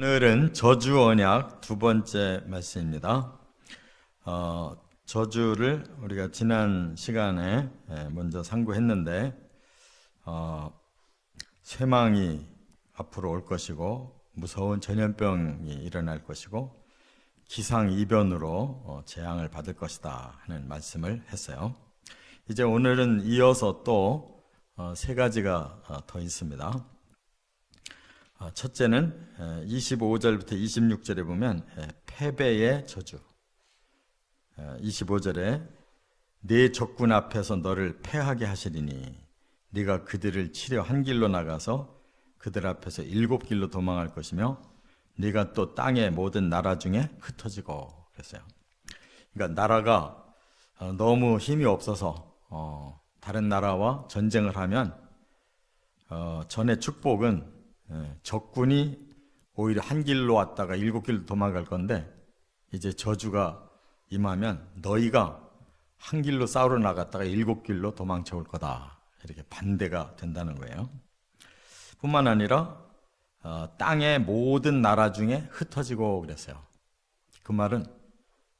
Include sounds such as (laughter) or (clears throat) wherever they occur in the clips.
오늘은 저주 언약 두 번째 말씀입니다. 어, 저주를 우리가 지난 시간에 예, 먼저 상고했는데 어, 쇠망이 앞으로 올 것이고 무서운 전염병이 일어날 것이고 기상 이변으로 어, 재앙을 받을 것이다 하는 말씀을 했어요. 이제 오늘은 이어서 또 세 가지가 어, 더 있습니다. 어, 첫째는 25절부터 26절에 보면 에, 패배의 저주. 25절에 내 적군 앞에서 너를 패하게 하시리니 네가 그들을 치려 한 길로 나가서 그들 앞에서 일곱 길로 도망할 것이며 네가 또 땅의 모든 나라 중에 흩어지고 그랬어요. 그러니까 나라가 어, 너무 힘이 없어서 어, 다른 나라와 전쟁을 하면 어, 전의 축복은 예, 적군이 오히려 한 길로 왔다가 일곱 길로 도망갈 건데 이제 저주가 임하면 너희가 한 길로 싸우러 나갔다가 일곱 길로 도망쳐 올 거다. 이렇게 반대가 된다는 거예요. 뿐만 아니라 어, 땅의 모든 나라 중에 흩어지고 그랬어요. 그 말은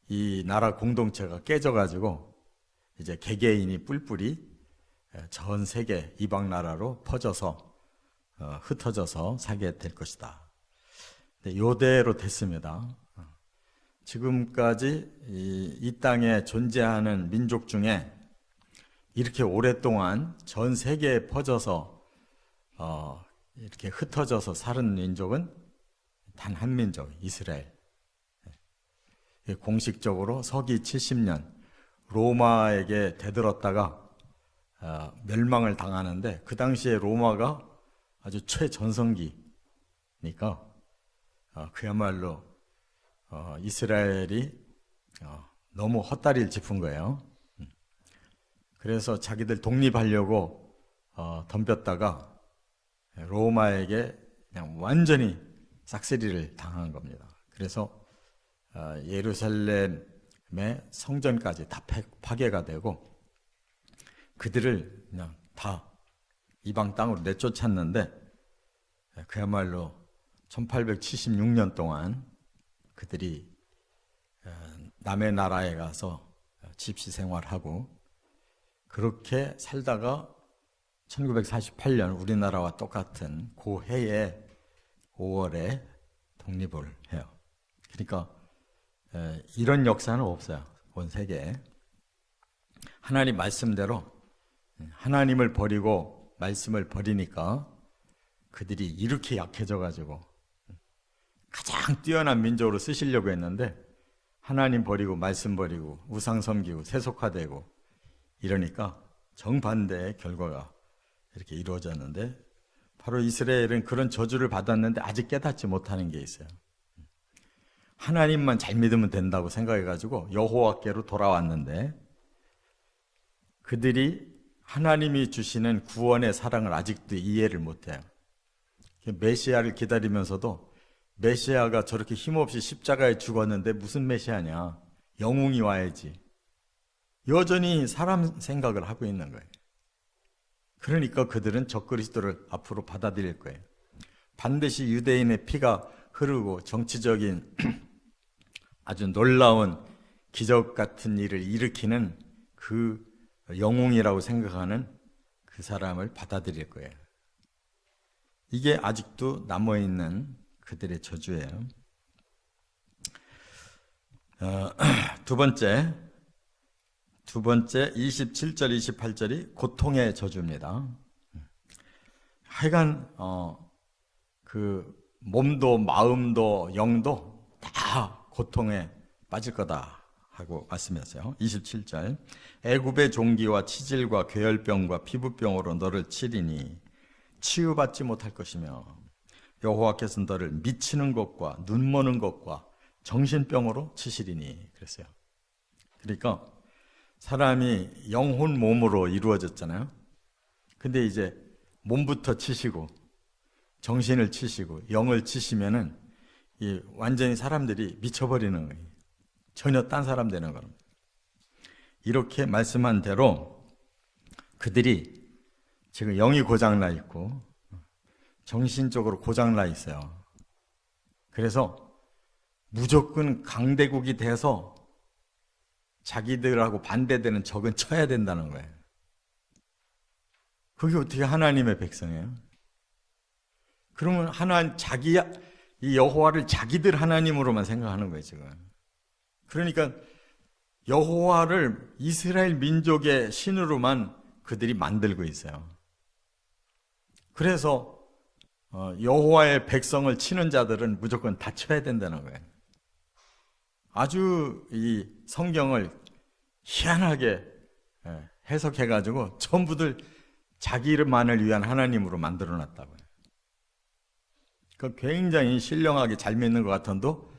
이 나라 공동체가 깨져가지고 이제 개개인이 뿔뿔이 전 세계 이방 나라로 퍼져서 어, 흩어져서 살게 될 것이다. 네, 요대로 됐습니다. 어, 지금까지 이, 이 땅에 존재하는 민족 중에 이렇게 오랫동안 전 세계에 퍼져서 어, 이렇게 흩어져서 사는 민족은 단 한 민족, 이스라엘. 네, 공식적으로 서기 70년 로마에게 대들었다가 어, 멸망을 당하는데 그 당시에 로마가 아주 최전성기니까 어, 그야말로 어, 이스라엘이 어, 너무 헛다리를 짚은 거예요. 음. 그래서 자기들 독립하려고 어, 덤볐다가 로마에게 그냥 완전히 싹쓸이를 당한 겁니다. 그래서 어, 예루살렘의 성전까지 다 파괴가 되고 그들을 그냥 다 이방 땅으로 내쫓았는데 그야말로 1876년 동안 그들이 어, 남의 나라에 가서 집시 생활하고 그렇게 살다가 1948년 우리나라와 똑같은 그 해에 5월에 독립을 해요. 그러니까 이런 역사는 없어요. 온 세계에. 하나님 말씀대로 하나님을 버리고 말씀을 버리니까 그들이 이렇게 약해져 가지고 가장 뛰어난 민족으로 쓰시려고 했는데 하나님 버리고 말씀 버리고 우상 섬기고 세속화되고 이러니까 정반대의 결과가 이렇게 이루어졌는데 바로 이스라엘은 그런 저주를 받았는데 아직 깨닫지 못하는 게 있어요. 하나님만 잘 믿으면 된다고 생각해 가지고 여호와께로 돌아왔는데 그들이 하나님이 주시는 구원의 사랑을 아직도 이해를 못해요. 메시아를 기다리면서도 메시아가 저렇게 힘없이 십자가에 죽었는데 무슨 메시아냐? 영웅이 와야지. 여전히 사람 생각을 하고 있는 거예요. 그러니까 그들은 적그리스도를 앞으로 받아들일 거예요. 반드시 유대인의 피가 흐르고 정치적인 (clears throat) 아주 놀라운 기적 같은 일을 일으키는 그 영웅이라고 생각하는 그 사람을 받아들일 거예요. 이게 아직도 남아있는 그들의 저주예요. 어, (clears throat) 두 번째, 두 번째 27절, 28절이 고통의 저주입니다. 하여간, 어, 그, 몸도, 마음도, 영도 다 고통에 빠질 거다. 하고 말씀했어요. 27절. 애굽의 종기와 치질과 괴혈병과 피부병으로 너를 치리니 치유받지 못할 것이며 여호와께서 너를 미치는 것과 눈머는 것과 정신병으로 치시리니 그랬어요. 그러니까 사람이 영혼 몸으로 이루어졌잖아요. 근데 이제 몸부터 치시고 정신을 치시고 영을 치시면은 완전히 사람들이 미쳐버리는 거예요. 전혀 딴 사람 되는 겁니다. 이렇게 말씀한 대로 그들이 지금 영이 고장나 있고 정신적으로 고장나 있어요. 그래서 무조건 강대국이 돼서 자기들하고 반대되는 적은 쳐야 된다는 거예요. 그게 어떻게 하나님의 백성이에요? 그러면 하나 자기 이 여호와를 자기들 하나님으로만 생각하는 거예요, 지금. 그러니까 여호와를 이스라엘 민족의 신으로만 그들이 만들고 있어요. 그래서 어, 여호와의 백성을 치는 자들은 무조건 다쳐야 된다는 거예요. 아주 이 성경을 희한하게 예, 해석해가지고 전부들 자기 이름만을 위한 하나님으로 만들어놨다고요. 그 굉장히 신령하게 잘 믿는 것 같은도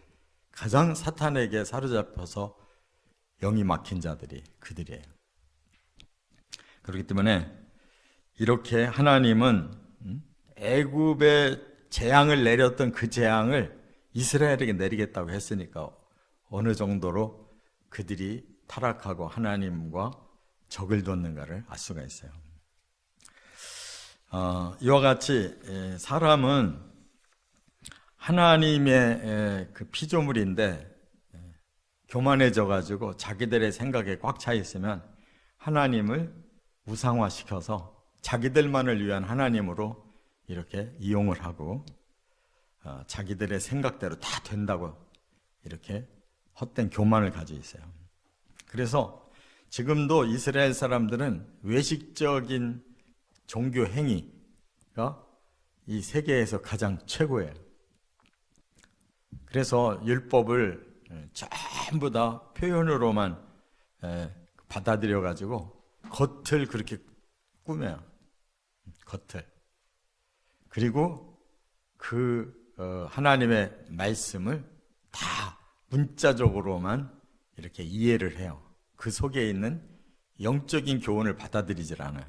가장 사탄에게 사로잡혀서 영이 막힌 자들이 그들이에요. 그렇기 때문에 이렇게 하나님은 음, 애굽에 재앙을 내렸던 그 재앙을 이스라엘에게 내리겠다고 했으니까 어느 정도로 그들이 타락하고 하나님과 적을 뒀는가를 알 수가 있어요. 어, 이와 같이 에, 사람은 하나님의 에, 그 피조물인데 에, 교만해져 가지고 자기들의 생각에 꽉 차 있으면 하나님을 우상화시켜서 자기들만을 위한 하나님으로 이렇게 이용을 하고 어, 자기들의 생각대로 다 된다고 이렇게 헛된 교만을 가지고 있어요. 그래서 지금도 이스라엘 사람들은 외식적인 종교 행위가 이 세계에서 가장 최고예요. 그래서 율법을 전부 다 표현으로만 받아들여 가지고 겉을 그렇게 꾸며요. 겉을. 그리고 그 어, 하나님의 말씀을 다 문자적으로만 이렇게 이해를 해요. 그 속에 있는 영적인 교훈을 받아들이질 않아요.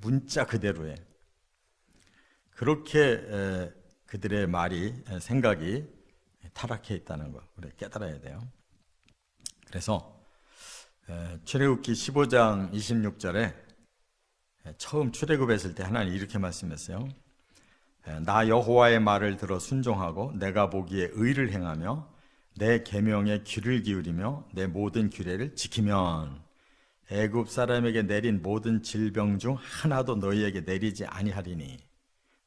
문자 그대로에. 그렇게 그들의 말이, 생각이 타락해 있다는 거, 우리 깨달아야 돼요. 그래서, 출애굽기 15장 26절에 처음 출애굽했을 때 하나님 이렇게 말씀했어요. 나 여호와의 말을 들어 순종하고 내가 보기에 의를 행하며 내 계명에 귀를 기울이며 내 모든 규례를 지키면 애굽 사람에게 내린 모든 질병 중 하나도 너희에게 내리지 아니하리니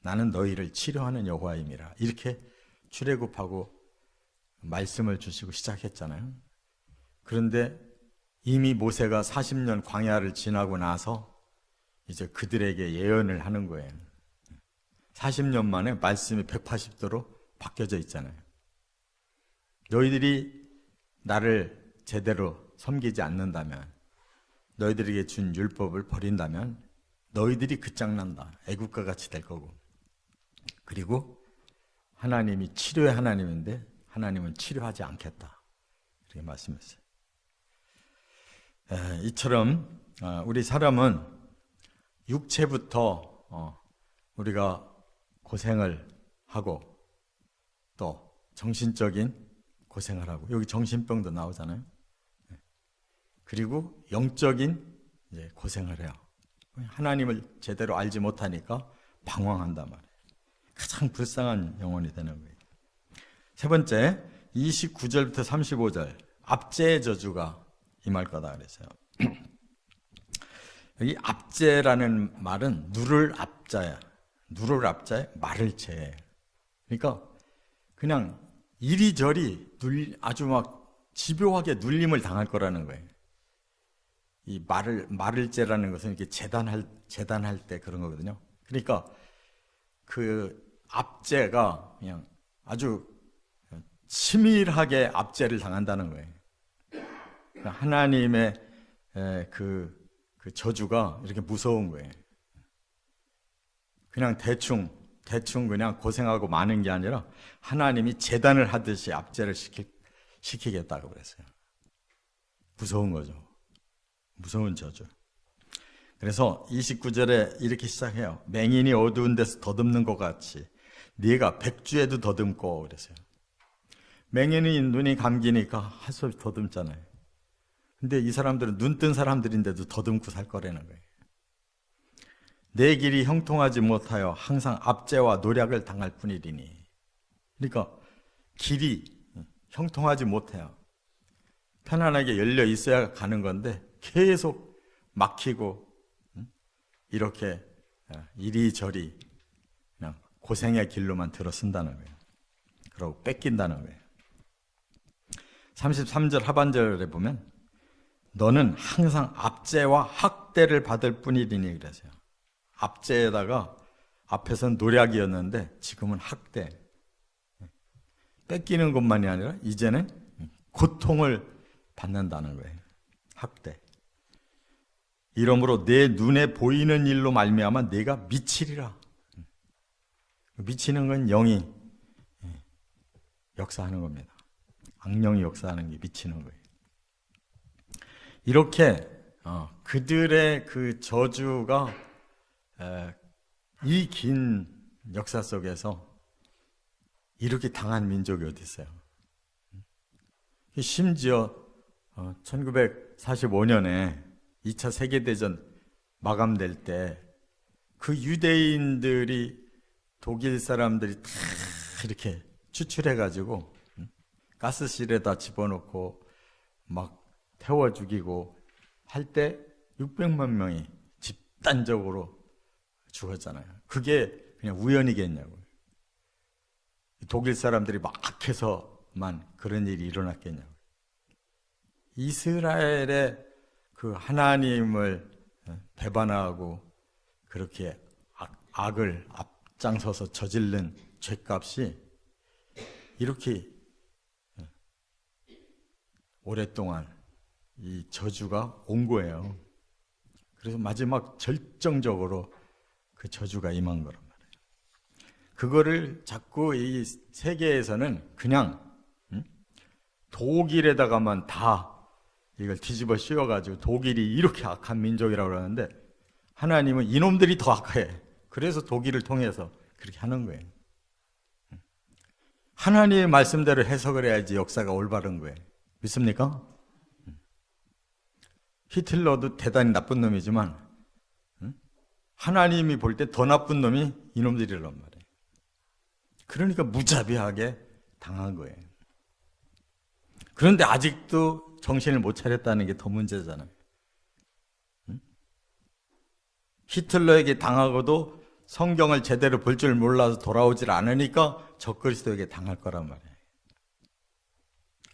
나는 너희를 치료하는 여호와임이라 이렇게 출애굽하고 말씀을 주시고 시작했잖아요. 그런데 이미 모세가 40년 광야를 지나고 나서 이제 그들에게 예언을 하는 거예요. 40년 만에 말씀이 180도로 바뀌어져 있잖아요. 너희들이 나를 제대로 섬기지 않는다면 너희들에게 준 율법을 버린다면 너희들이 끝장난다. 애국과 같이 될 거고. 그리고 하나님이 치료의 하나님인데 하나님은 치료하지 않겠다. 이렇게 말씀했어요. 이처럼 어, 우리 사람은 육체부터 어, 우리가 고생을 하고 또 정신적인 고생을 하고 여기 정신병도 나오잖아요. 네. 그리고 영적인 고생을 해요. 하나님을 제대로 알지 못하니까 방황한단 말이에요. 가장 불쌍한 영혼이 되는 거예요. 세 번째, 29절부터 35절, 압제의 저주가 임할 거다 그랬어요. (clears throat) 여기 압제라는 말은 누를 압자야. 누를 압자에 말을 제. 그러니까 그냥 이리저리 눌, 아주 막 집요하게 눌림을 당할 거라는 거예요. 이 말을, 말을 째라는 것은 이렇게 재단할, 재단할 때 그런 거거든요. 그러니까 그 압제가 그냥 아주 치밀하게 압제를 당한다는 거예요. 그러니까 하나님의 그, 그 저주가 이렇게 무서운 거예요. 그냥 대충 대충 그냥 고생하고 마는 게 아니라 하나님이 재단을 하듯이 압제를 시키, 시키겠다고 그랬어요. 무서운 거죠. 무서운 저주. 그래서 29절에 이렇게 시작해요. 맹인이 어두운 데서 더듬는 것 같이 네가 백주에도 더듬고 그랬어요. 맹인이 눈이 감기니까 할 수 없이 더듬잖아요. 근데 이 사람들은 눈 뜬 사람들인데도 더듬고 살 거라는 거예요. 내 길이 형통하지 못하여 항상 압제와 노력을 당할 뿐이리니. 그러니까 길이 형통하지 못해요. 편안하게 열려 있어야 가는 건데 계속 막히고 음, 이렇게 어, 이리저리 그냥 고생의 길로만 들어선다는 거예요. 그러고 뺏긴다는 거예요. 33절 하반절에 보면 너는 항상 압제와 학대를 받을 뿐이리니 그러세요. 압제에다가 앞에서는 노략이었는데 지금은 학대. 뺏기는 것만이 아니라 이제는 고통을 받는다는 거예요. 학대. 이러므로 내 눈에 보이는 일로 말미암아 내가 미치리라. 미치는 건 영이 역사하는 겁니다. 악령이 역사하는 게 미치는 거예요. 이렇게 어, 그들의 그 저주가 이 긴 역사 속에서 이렇게 당한 민족이 어디 있어요? 심지어 1945년에 2차 세계대전 마감될 때 그 유대인들이 독일 사람들이 다 이렇게 추출해가지고 가스실에다 집어넣고 막 태워 죽이고 할 때 600만 명이 집단적으로 죽었잖아요. 그게 그냥 우연이겠냐고요. 독일 사람들이 막 해서만 그런 일이 일어났겠냐고요. 이스라엘의 그 하나님을 배반하고 그렇게 악, 악을 앞장서서 저지른 죄값이 이렇게 오랫동안 이 저주가 온 거예요. 그래서 마지막 절정적으로 그 저주가 임한 거란 말이에요. 그거를 자꾸 이 세계에서는 그냥 음? 독일에다가만 다 이걸 뒤집어 씌워가지고 독일이 이렇게 악한 민족이라고 그러는데 하나님은 이놈들이 더 악해. 그래서 독일을 통해서 그렇게 하는 거예요. 하나님의 말씀대로 해석을 해야지 역사가 올바른 거예요. 믿습니까? 히틀러도 대단히 나쁜 놈이지만 하나님이 볼 때 더 나쁜 놈이 이놈들이란 말이에요. 그러니까 무자비하게 당한 거예요. 그런데 아직도 정신을 못 차렸다는 게 더 문제잖아요. 히틀러에게 당하고도 성경을 제대로 볼 줄 몰라서 돌아오질 않으니까 적그리스도에게 당할 거란 말이에요.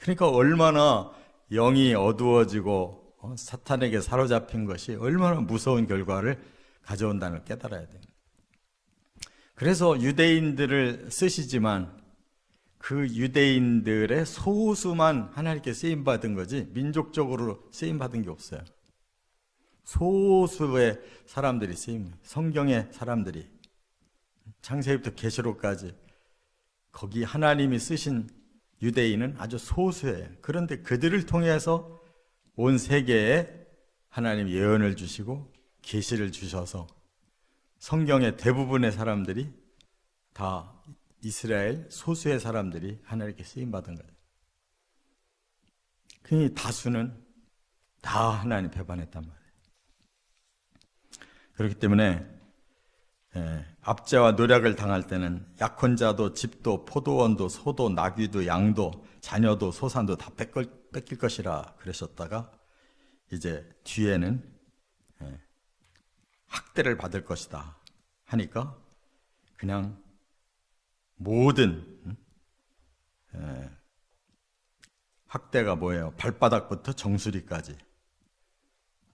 그러니까 얼마나 영이 어두워지고 어, 사탄에게 사로잡힌 것이 얼마나 무서운 결과를 가져온다는 걸 깨달아야 돼요. 그래서 유대인들을 쓰시지만 그 유대인들의 소수만 하나님께 쓰임 받은 거지 민족적으로 쓰임 받은 게 없어요. 소수의 사람들이 쓰임, 성경의 사람들이 창세기부터 계시록까지 거기 하나님이 쓰신 유대인은 아주 소수예요. 그런데 그들을 통해서 온 세계에 하나님 예언을 주시고 계시를 주셔서 성경의 대부분의 사람들이 다 이스라엘 소수의 사람들이 하나님께 쓰임 받은 거예요. 그 다수는 다 하나님 배반했단 말이에요. 그렇기 때문에 예, 압제와 노력을 당할 때는 약혼자도 집도 포도원도 소도 나귀도 양도 자녀도 소산도 다 뺏길, 것이라 그러셨다가 이제 뒤에는 예, 학대를 받을 것이다 하니까 그냥 모든 음, 예, 학대가 뭐예요? 발바닥부터 정수리까지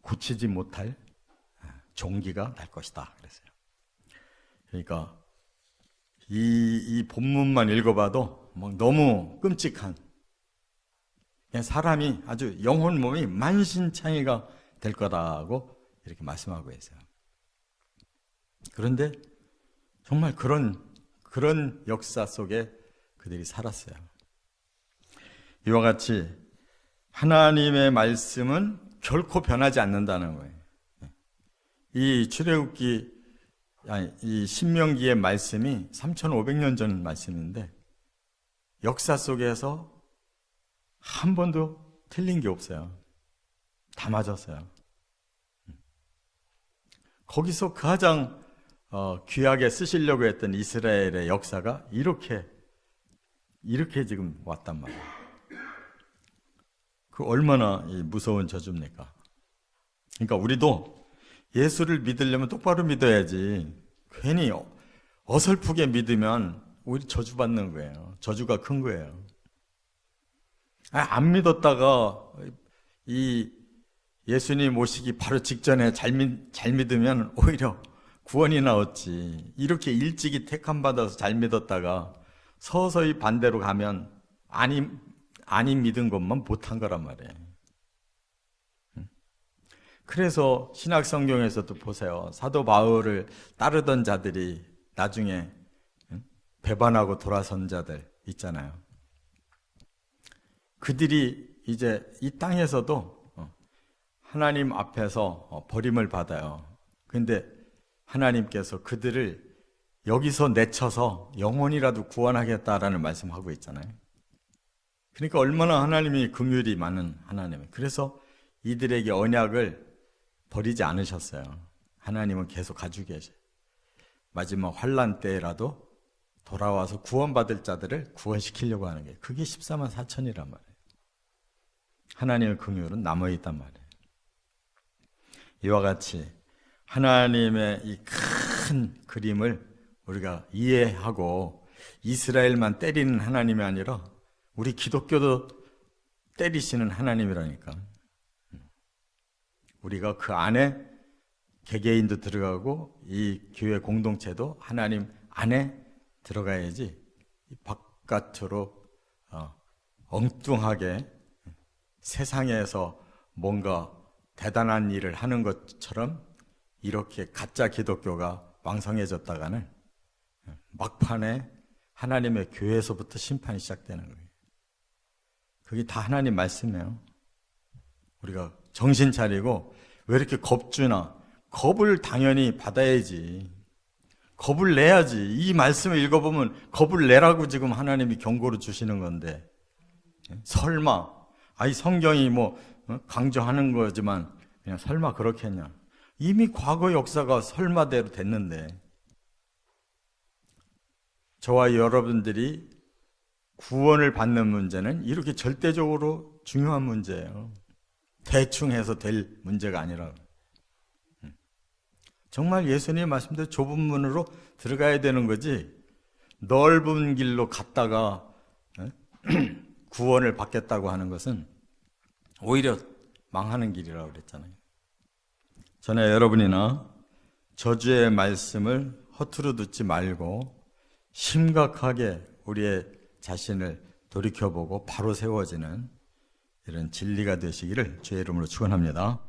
고치지 못할 예, 종기가 날 것이다 그랬어요. 그러니까 이, 이 본문만 읽어봐도 막 너무 끔찍한 사람이 아주 영혼 몸이 만신창이가 될 거다고 이렇게 말씀하고 있어요. 그런데 정말 그런 그런 역사 속에 그들이 살았어요. 이와 같이 하나님의 말씀은 결코 변하지 않는다는 거예요. 이 출애굽기 아니, 이 신명기의 말씀이 3,500년 전 말씀인데 역사 속에서 한 번도 틀린 게 없어요. 다 맞았어요. 거기서 가장 어, 귀하게 쓰시려고 했던 이스라엘의 역사가 이렇게 이렇게 지금 왔단 말이에요. 그 얼마나 이 무서운 저주입니까? 그러니까 우리도 예수를 믿으려면 똑바로 믿어야지. 괜히 어- 어설프게 믿으면 오히려 저주받는 거예요. 저주가 큰 거예요. 아, 안 믿었다가 이 예수님 오시기 바로 직전에 잘, 믿, 잘 믿으면 오히려 구원이나 얻지. 이렇게 일찍이 택함 받아서 잘 믿었다가 서서히 반대로 가면 아니 아니 믿은 것만 못한 거란 말이에요. 음. 그래서 신약 성경에서도 보세요. 사도 바울을 따르던 자들이 나중에 음, 배반하고 돌아선 자들 있잖아요. 그들이 이제 이 땅에서도 어, 하나님 앞에서 어, 버림을 받아요. 근데 하나님께서 그들을 여기서 내쳐서 영혼이라도 구원하겠다라는 말씀하고 있잖아요. 그러니까 얼마나 하나님이 긍휼이 많은 하나님. 그래서 이들에게 언약을 버리지 않으셨어요. 하나님은 계속 가지고 계셔요. 마지막 환란 때라도 돌아와서 구원받을 자들을 구원시키려고 하는 게 그게 14만 4천이란 말이에요. 하나님의 긍휼은 남아 있단 말이에요. 이와 같이 하나님의 이 큰 그림을 우리가 이해하고 이스라엘만 때리는 하나님이 아니라 우리 기독교도 때리시는 하나님이라니까. 우리가 그 안에 개개인도 들어가고 이 교회 공동체도 하나님 안에 들어가야지 바깥으로 어, 엉뚱하게 세상에서 뭔가 대단한 일을 하는 것처럼 이렇게 가짜 기독교가 왕성해졌다가는 막판에 하나님의 교회에서부터 심판이 시작되는 거예요. 그게 다 하나님 말씀이에요. 우리가 정신 차리고 왜 이렇게 겁주나? 겁을 당연히 받아야지. 겁을 내야지. 이 말씀을 읽어보면 겁을 내라고 지금 하나님이 경고를 주시는 건데. 설마, 아이 성경이 뭐 어? 강조하는 거지만 그냥 설마 그렇겠냐. 이미 과거 역사가 설마대로 됐는데. 저와 여러분들이 구원을 받는 문제는 이렇게 절대적으로 중요한 문제예요. 대충 해서 될 문제가 아니라. 음. 정말 예수님 말씀대로 좁은 문으로 들어가야 되는 거지, 넓은 길로 갔다가 어? (clears throat) 구원을 받겠다고 하는 것은 오히려 망하는 길이라고 그랬잖아요. 전에 여러분이나 저주의 말씀을 허투루 듣지 말고 심각하게 우리의 자신을 돌이켜보고 바로 세워지는 이런 진리가 되시기를 주의 이름으로 축원합니다.